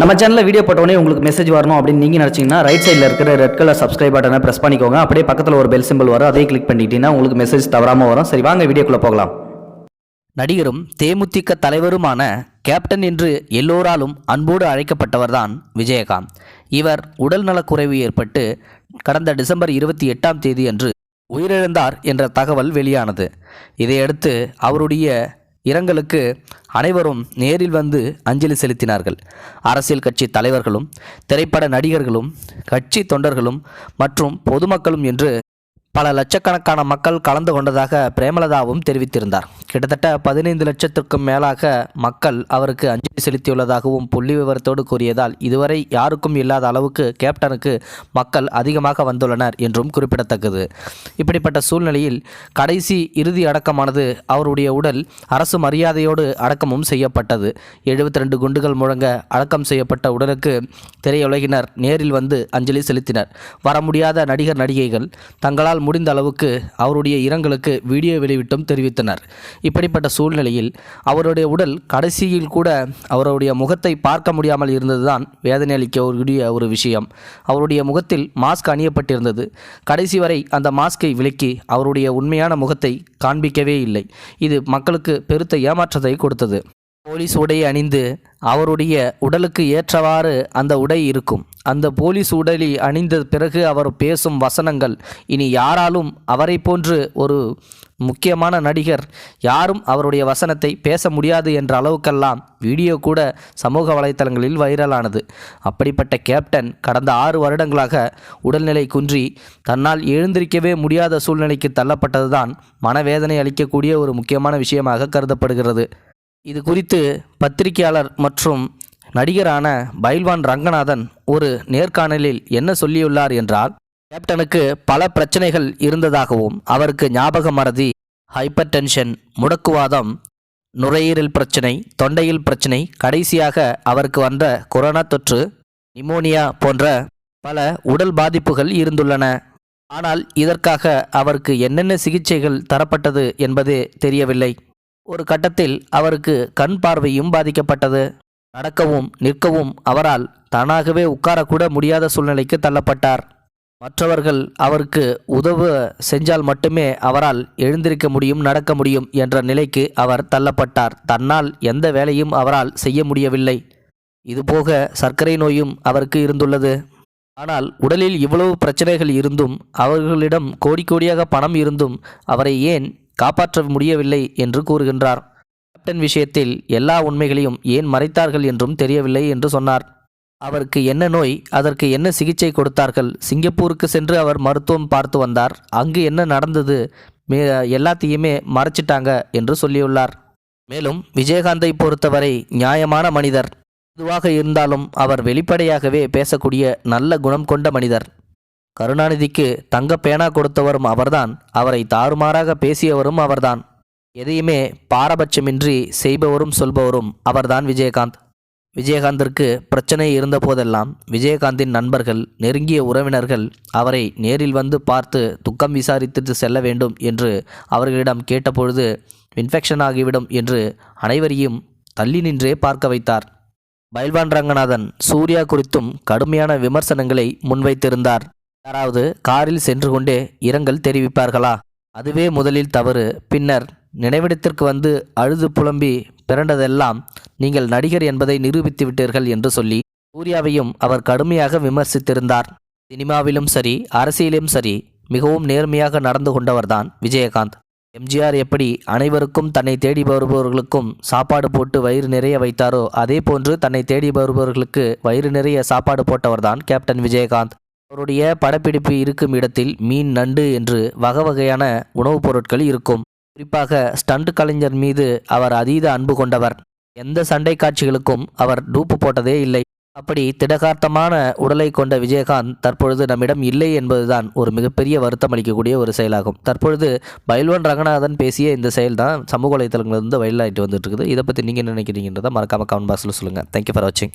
நம்ம சேனலில் வீடியோ போட்டோடனே உங்களுக்கு மெசேஜ் வரணும் அப்படின்னு நீங்கள் நினச்சிங்கன்னா ரைட் சைடில் இருக்கிற ரெட் கலர் சப்ஸ்கிரைப் பட்டனை ப்ரெஸ் பண்ணிக்கோங்க. அப்படியே பக்கத்தில் ஒரு பெல் சிம்பிள் வரும். அதே கிளிக் பண்ணிட்டீங்கன்னா உங்களுக்கு மெசேஜ் தவறாமல் வரும். சரி வாங்க வீடியோக்குள்ளே போகலாம். நடிகரும் தேமுதிக தலைவருமான கேப்டன் என்று எல்லோராலும் அன்போடு அழைக்கப்பட்டவர்தான் விஜயகாந்த். இவர் உடல்நலக்குறைவு ஏற்பட்டு கடந்த டிசம்பர் இருபத்தி எட்டாம் தேதி அன்று உயிரிழந்தார் என்ற தகவல் வெளியானது. இதையடுத்து அவருடைய இரங்கலுக்கு அனைவரும் நேரில் வந்து அஞ்சலி செலுத்தினார்கள். அரசியல் கட்சி தலைவர்களும் திரைப்பட நடிகர்களும் கட்சி தொண்டர்களும் மற்றும் பொதுமக்களும் என்று பல லட்சக்கணக்கான மக்கள் கலந்து கொண்டதாக பிரேமலதாவும் தெரிவித்திருந்தார். கிட்டத்தட்ட பதினைந்து லட்சத்திற்கும் மேலாக மக்கள் அவருக்கு அஞ்சலி செலுத்தியுள்ளதாகவும் புள்ளி விவரத்தோடு கூறியதால் இதுவரை யாருக்கும் இல்லாத அளவுக்கு கேப்டனுக்கு மக்கள் அதிகமாக வந்துள்ளனர் என்றும் குறிப்பிடத்தக்கது. இப்படிப்பட்ட சூழ்நிலையில் கடைசி இறுதி அடக்கமானது அவருடைய உடல் அரசு மரியாதையோடு அடக்கமும் செய்யப்பட்டது. எழுபத்தி ரெண்டு குண்டுகள் முழங்க அடக்கம் செய்யப்பட்ட உடலுக்கு திரையுலகினர் நேரில் வந்து அஞ்சலி செலுத்தினர். வர முடியாத நடிகர் நடிகைகள் தங்களால் முடிந்த அளவுக்கு அவருடைய இரங்கலுக்கு வீடியோ வெளியிட்டும் தெரிவித்தனர். இப்படிப்பட்ட சூழ்நிலையில் அவருடைய உடல் கடைசியில் கூட அவருடைய முகத்தை பார்க்க முடியாமல் இருந்ததுதான் வேதனை அளிக்கக்கூடிய ஒரு விஷயம். அவருடைய முகத்தில் மாஸ்க் அணியப்பட்டிருந்தது. கடைசி வரை அந்த மாஸ்கை விலக்கி அவருடைய உண்மையான முகத்தை காண்பிக்கவே இல்லை. இது மக்களுக்கு பெருத்த ஏமாற்றத்தை கொடுத்தது. போலீஸ் உடை அணிந்து அவருடைய உடலுக்கு ஏற்றவாறு அந்த உடை இருக்கும். அந்த போலீஸ் உடலி அணிந்த பிறகு அவர் பேசும் வசனங்கள் இனி யாராலும் அவரை போன்று ஒரு முக்கியமான நடிகர் யாரும் அவருடைய வசனத்தை பேச முடியாது என்ற அளவுக்கெல்லாம் வீடியோ கூட சமூக வலைத்தளங்களில் வைரலானது. அப்படிப்பட்ட கேப்டன் கடந்த ஆறு வருடங்களாக உடல்நிலை குன்றி தன்னால் எழுந்திருக்கவே முடியாத சூழ்நிலைக்கு தள்ளப்பட்டதுதான் மனவேதனை அளிக்கக்கூடிய ஒரு முக்கியமான விஷயமாக கருதப்படுகிறது. இது குறித்து பத்திரிகையாளர் மற்றும் நடிகரான பைல்வான் ரங்கநாதன் ஒரு நேர்காணலில் என்ன சொல்லியுள்ளார் என்றால் கேப்டனுக்கு பல பிரச்சனைகள் இருந்ததாகவும் அவருக்கு ஞாபக மறதி ஹைப்பர் டென்ஷன் முடக்குவாதம் நுரையீரல் பிரச்சனை தொண்டையில் பிரச்சனை கடைசியாக அவருக்கு வந்த கொரோனா தொற்று நிமோனியா போன்ற பல உடல் பாதிப்புகள் இருந்துள்ளன. ஆனால் இதற்காக அவருக்கு என்னென்ன சிகிச்சைகள் தரப்பட்டது என்பது தெரியவில்லை. ஒரு கட்டத்தில் அவருக்கு கண் பார்வையும் பாதிக்கப்பட்டது. நடக்கவும் நிற்கவும் அவரால் தானாகவே உட்காரக்கூட முடியாத சூழ்நிலைக்கு தள்ளப்பட்டார். மற்றவர்கள் அவருக்கு உதவ செஞ்சால் மட்டுமே அவரால் எழுந்திருக்க முடியும் நடக்க முடியும் என்ற நிலைக்கு அவர் தள்ளப்பட்டார். தன்னால் எந்த வேலையும் அவரால் செய்ய முடியவில்லை. இதுபோக சர்க்கரை நோயும் அவருக்கு இருந்துள்ளது. ஆனால் உடலில் இவ்வளவு பிரச்சனைகள் இருந்தும் அவர்களிடம் கோடி கோடியாக பணம் இருந்தும் அவரை ஏன் காப்பாற்ற முடியவில்லை என்று கூறுகின்றார். கேப்டன் விஷயத்தில் எல்லா உண்மைகளையும் ஏன் மறைத்தார்கள் என்றும் தெரியவில்லை என்று சொன்னார். அவருக்கு என்ன நோய் அதற்கு என்ன சிகிச்சை கொடுத்தார்கள் சிங்கப்பூருக்கு சென்று அவர் மருத்துவம் பார்த்து வந்தார் அங்கு என்ன நடந்தது மே எல்லாத்தையுமே மறைச்சிட்டாங்க என்று சொல்லியுள்ளார். மேலும் விஜயகாந்தை பொறுத்தவரை நியாயமான மனிதர். எதுவாக இருந்தாலும் அவர் வெளிப்படையாகவே பேசக்கூடிய நல்ல குணம் கொண்ட மனிதர். கருணாநிதிக்கு தங்க பேனா கொடுத்தவரும் அவர்தான் அவரை தாறுமாறாக பேசியவரும் அவர்தான். எதையுமே பாரபட்சமின்றி செய்பவரும் சொல்பவரும் அவர்தான் விஜயகாந்த். விஜயகாந்திற்கு பிரச்சனை இருந்தபோதெல்லாம் விஜயகாந்தின் நண்பர்கள் நெருங்கிய உறவினர்கள் அவரை நேரில் வந்து பார்த்து துக்கம் விசாரித்து செல்ல வேண்டும் என்று அவர்களிடம் கேட்டபொழுது இன்ஃபெக்ஷன் ஆகிவிடும் என்று அனைவரையும் தள்ளி நின்றே பார்க்க வைத்தார். பைல்வான் ரங்கநாதன் சூர்யா குறித்தும் கடுமையான விமர்சனங்களை முன்வைத்திருந்தார். யாராவது காரில் சென்று கொண்டே இரங்கல் தெரிவிப்பார்களா? அதுவே முதலில் தவறு. பின்னர் நினைவிடத்திற்கு வந்து அழுது புலம்பி பிறண்டதெல்லாம் நீங்கள் நடிகர் என்பதை நிரூபித்து விட்டீர்கள் என்று சொல்லி சூர்யாவையும் அவர் கடுமையாக விமர்சித்திருந்தார். சினிமாவிலும் சரி அரசியலிலும் சரி மிகவும் நேர்மையாக நடந்து கொண்டவர்தான் விஜயகாந்த். எம்ஜிஆர் எப்படி அனைவருக்கும் தன்னை தேடி வருபவர்களுக்கும் சாப்பாடு போட்டு வயிறு நிறைய வைத்தாரோ அதே போன்று தன்னை தேடி வருபவர்களுக்கு வயிறு நிறைய சாப்பாடு போட்டவர்தான் கேப்டன் விஜயகாந்த். அவருடைய படப்பிடிப்பு இருக்கும் இடத்தில் மீன் நண்டு என்று வகை வகையான உணவுப் பொருட்கள் இருக்கும். குறிப்பாக ஸ்டண்ட் கலைஞர் மீது அவர் அதீத அன்பு கொண்டவர். எந்த சண்டை காட்சிகளுக்கும் அவர் டூப்பு போட்டதே இல்லை. அப்படி திடகார்த்தமான உடலை கொண்ட விஜயகாந்த் தற்பொழுது நம்மிடம் இல்லை என்பதுதான் ஒரு மிகப்பெரிய வருத்தம் அளிக்கக்கூடிய ஒரு செயலாகும். தற்பொழுது பயில்வன் ரங்கநாதன் பேசிய இந்த செயல் தான் சமூக வலைத்தளங்களிலிருந்து வயலாகிட்டு வந்துட்டு இருக்குது. இதை பற்றி நீங்கள் நினைக்கிறீங்கன்றதை மறக்காமல் கமெண்ட் பாக்ஸில் சொல்லுங்கள் தேங்க்யூ ஃபார் வாட்சிங்